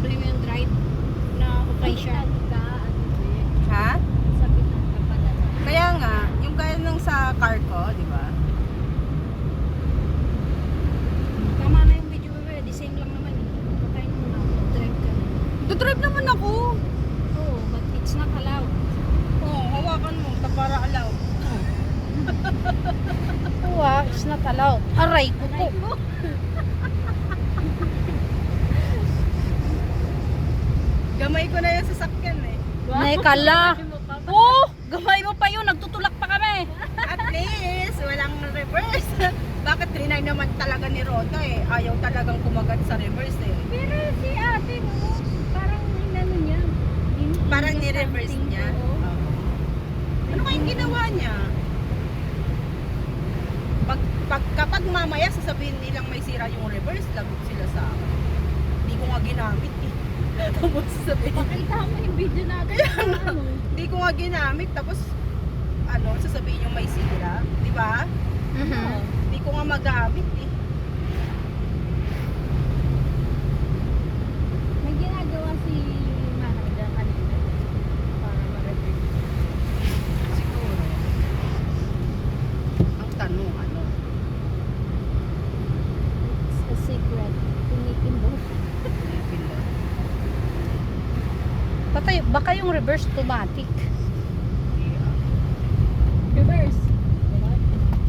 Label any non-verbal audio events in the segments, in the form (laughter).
mo yung drive na okay siya. Ha? Kaya nga, yung kaya nung sa car ko, di ba? Tama na yung video mo, the same lang naman eh. Patayin mo na, drive ka na. Dodrive naman ako. Oo, but it's not allowed. Oo, hawakan mo, para alaw. Oo (laughs) ah, it's not allowed. Aray ko po. Gamay ko na yung sasakyan eh. Naikala. Oo, gamay mo pa yun. Nagtutulak pa kami. (laughs) At least, walang reverse. (laughs) Bakit trinay naman talaga ni Roda eh? Ayaw talagang kumagat sa reverse eh. Pero si ate mo, parang inano niya. in- Parang ni-reverse something, niya. oo. Ano kayong ginawa niya? Pag, pag, kapag mamaya sasabihin nilang may sira yung reverse, lagot sila sa akin. Hindi ko nga ginamit. Tapos sasabihin, Pakita mo yung video natin. ano. hindi ko nga ginamit. Tapos, ano, sasabihin yung may sira. Di ba? Mhm. Hindi ko nga magamit eh. May ginagawa si Mahada kanina para ma-review. Siguro. Ang tanong, ano? It's a secret. Tinitin mo. Baka, baka yung reverse automatic. Reverse.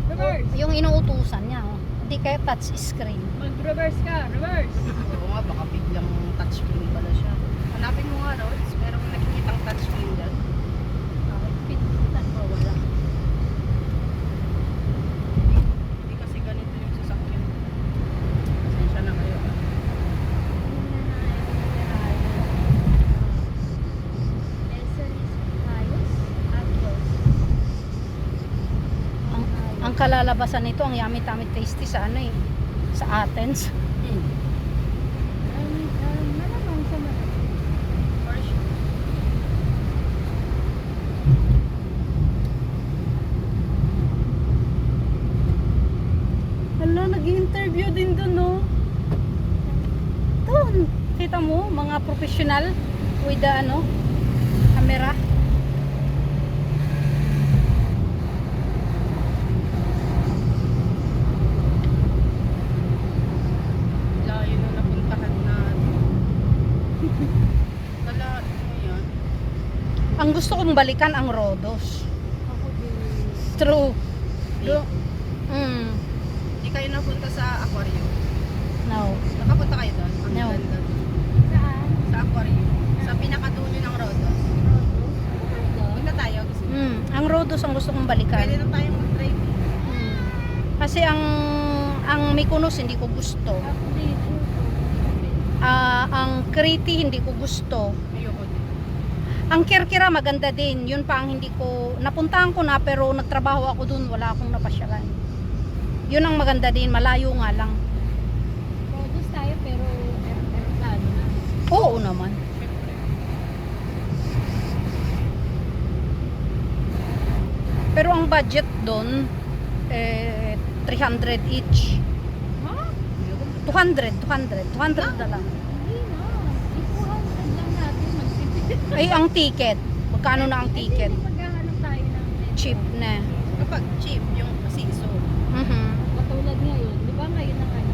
Reverse. Yung inuutusan niya. Oh. Hindi kaya touch screen. Mag-reverse ka. Reverse. (laughs) Oo nga, baka biglang touchscreen pala siya. Hanapin mo nga, Rods. Merong nakikitang touchscreen dyan. Pindutan mo, wala. Hindi kasi ganito yung sasakyan. Pasensya na kayo. ah. Ang, ang kalalabasan nito, ang yummy-tummy tasty sa ano eh. Sa Athens. Sure. Hala, nag-interview din doon, no? Doon. Kita mo, mga professional with the, ano, camera. Layo na napuntahan natin. Wala, ano yan? Ang gusto kong balikan ang Rhodos. True. Do, mm, Hindi kayo napunta sa aquarium. no. Nakapunta kayo doon? Ang No. ganda. Sa aquarium. Sa pinakadulo ng Rodos. Punta tayo. Gusto mo? Mm, ang Rhodos ang gusto kong balikan. Pwede na tayong mag-drive. Mm. Kasi ang ang Mykonos hindi ko gusto. Ah, ang Crete hindi ko gusto. Din. Ang Kirkira maganda din. Yun pa ang hindi ko napuntahan ko na pero nagtrabaho ako dun, wala akong napasyalan. Yun ang maganda din, malayo nga lang. Produce tayo pero aeroplano na. Oo naman. Pero ang budget doon eh 300 each. Ha? 200, 200, 200 na lang. Hindi na. Ikuhan lang natin. Magtipid. Ay, ang ticket. Magkano na ang ticket? Hindi maghahanap tayo ng Cheap na. Kapag cheap, yung season. Mhm. Katulad ngayon. Di ba ngayon ang ano?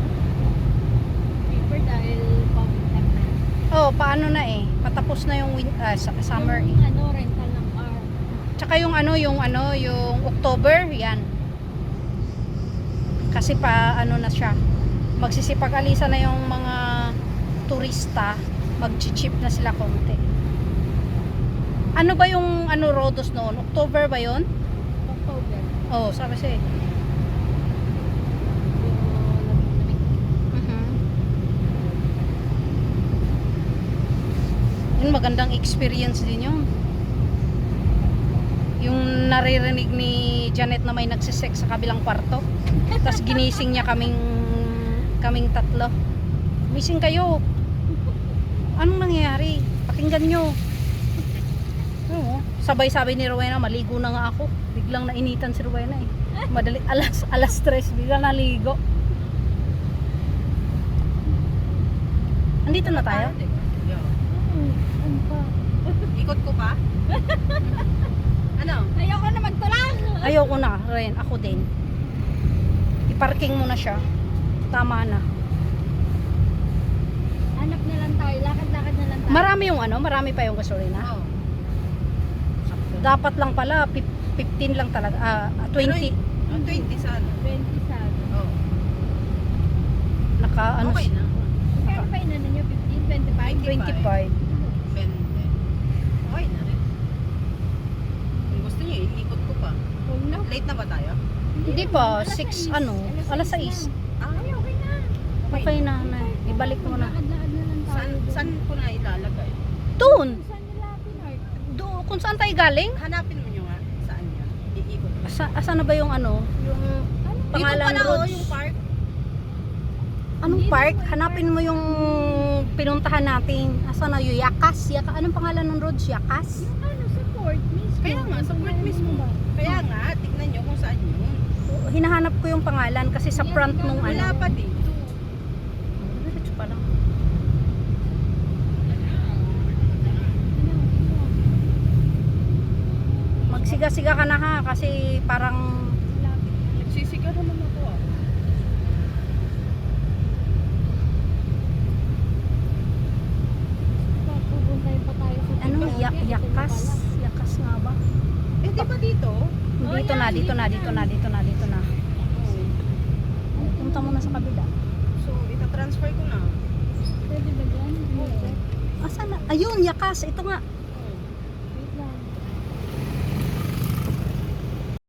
Cheaper dahil public time na. Oh, paano na eh? Patapos na yung win- ah, sa- summer eh. Yung, ano, rental ng car. Tsaka yung ano, yung ano, yung October, yan. Kasi pa, ano na siya, magsisipag-alisa na yung mga turista, mag-chip na sila konti. Ano ba yung ano Rhodos noon? October ba yon? October. Oh, sabi siya eh. Yung lamig-lamig. Mhm. Yun, magandang experience din yun. Yung naririnig ni Janet na may nagsisex sa kabilang kwarto. Tapos ginising niya kaming kaming tatlo. Gising kayo. Anong nangyayari? Pakinggan nyo. Oo. Sabay-sabay ni Rowena, maligo na nga ako. Biglang nainitan si Rowena eh. Madali, (laughs) alas, alas stress, biglang naligo. Andito na tayo? Ikot ko pa? (laughs) ano? Ayoko na magtulang. Ayoko na rin, ako din. I-parking mo na siya. Tama na. Hanap na lang tayo. Lakad-lakad na lang tayo. Marami yung ano, marami pa yung gasolina. Oo. Dapat lang pala, fif- 15 lang talaga, ah, 20. Ang 20 sa ano? 20 sa ano. Oo. Naka, ano, Okay na. Kaya pa inano nyo? 15, 25? 25. 20. Okay na rin. Kung gusto niyo, iikot ko pa. Huwag na. Late na ba tayo? Hindi pa, Alas 6, sais. ano, alas 6. sais Ah, na. Ay, okay na. Okay na, na. Ibalik mo na. Lakad-lakad na lang tayo. Saan, doon. saan ko na ilalagay? Doon! Do, kung saan tayo galing? Hanapin mo nyo nga. Saan yan? Iikot ko. Asa, asa na ba yung ano? Yung Ano? Pangalan Dito pala oh, yung park. Anong Hindi park? Hanapin mo yung pinuntahan natin. Asa na yung Yakas? Yaka, anong pangalan ng roads? Yakas? Yung ano, sa port mismo. Kaya nga, sa port mismo. Kaya nga, tignan nyo kung saan yun. Hinahanap ko yung pangalan kasi sa front nung Wala ano. pa dito. Diretso pa lang. Magsiga-siga ka na ha kasi parang Nagsisiga naman ako ah. Pupuntahin pa tayo sa ano, Tigaga, ya- ito na yakas. Yakas nga ba? Eh, di ba dito? Dito na, dito na, dito na, dito na, dito na. Punta muna sa kabila. So, itatransfer ko na. Pwede ba dyan? Asa na? Ayun, yakas. Ito nga.